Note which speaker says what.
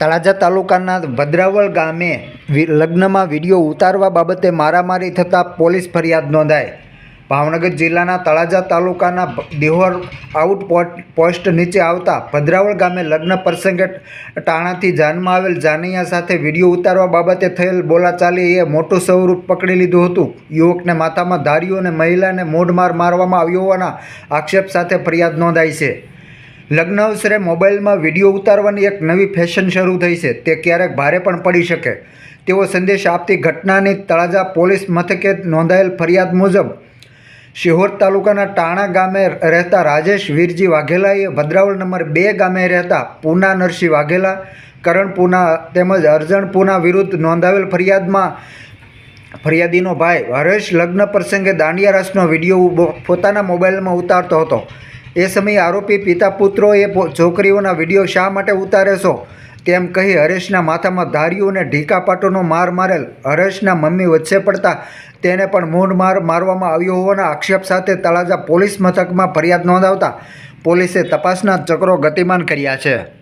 Speaker 1: તળાજા તાલુકાના ભદ્રાવળ ગામે લગ્નમાં વીડિયો ઉતારવા બાબતે મારામારી થતાં પોલીસ ફરિયાદ નોંધાઈ. ભાવનગર જિલ્લાના તળાજા તાલુકાના દેહોર આઉટ પોસ્ટ નીચે આવતા ભદ્રાવળ ગામે લગ્ન પ્રસંગે ટાણાથી જાનમાં આવેલ જાનૈયા સાથે વીડિયો ઉતારવા બાબતે થયેલ બોલાચાલીએ મોટું સ્વરૂપ પકડી લીધું હતું. યુવકને માથામાં ધાર્યું અને મહિલાને મોઢમાર મારવામાં આવ્યો હોવાના આક્ષેપ સાથે ફરિયાદ નોંધાઈ છે. લગ્ન અવસરે મોબાઈલમાં વીડિયો ઉતારવાની એક નવી ફેશન શરૂ થઈ છે. તે ક્યારેક ભારે પણ પડી શકે. તેવો સંદેશ આપતી ઘટનાની તળાજા પોલીસ મથકે નોંધાયેલ ફરિયાદ મુજબ, શિહોર તાલુકાના ટાણા ગામે રહેતા રાજેશ વીરજી વાઘેલાએ ભદ્રાવળ નંબર બે ગામે રહેતા પૂના નરસિંહ વાઘેલા, કરણ પૂના તેમજ અરજણ પૂના વિરુદ્ધ નોંધાવેલ ફરિયાદમાં ફરિયાદીનો ભાઈ હરેશ લગ્ન પ્રસંગે દાંડિયા રસનો વીડિયો પોતાના મોબાઈલમાં ઉતારતો હતો. એ સમયે આરોપી પિતા પુત્રોએ એ છોકરીઓના વીડિયો શા માટે ઉતારે છો? તેમ કહી હરેશના માથામાં ધાર્યું અને ઢીકા પાટોનો માર મારેલ. હરેશના મમ્મી વચ્ચે પડતા તેને પણ મૂંઢ માર મારવામાં આવ્યો હોવાના આક્ષેપ સાથે તળાજા પોલીસ મથકમાં ફરિયાદ નોંધાવતા પોલીસે તપાસના ચક્રો ગતિમાન કર્યા છે.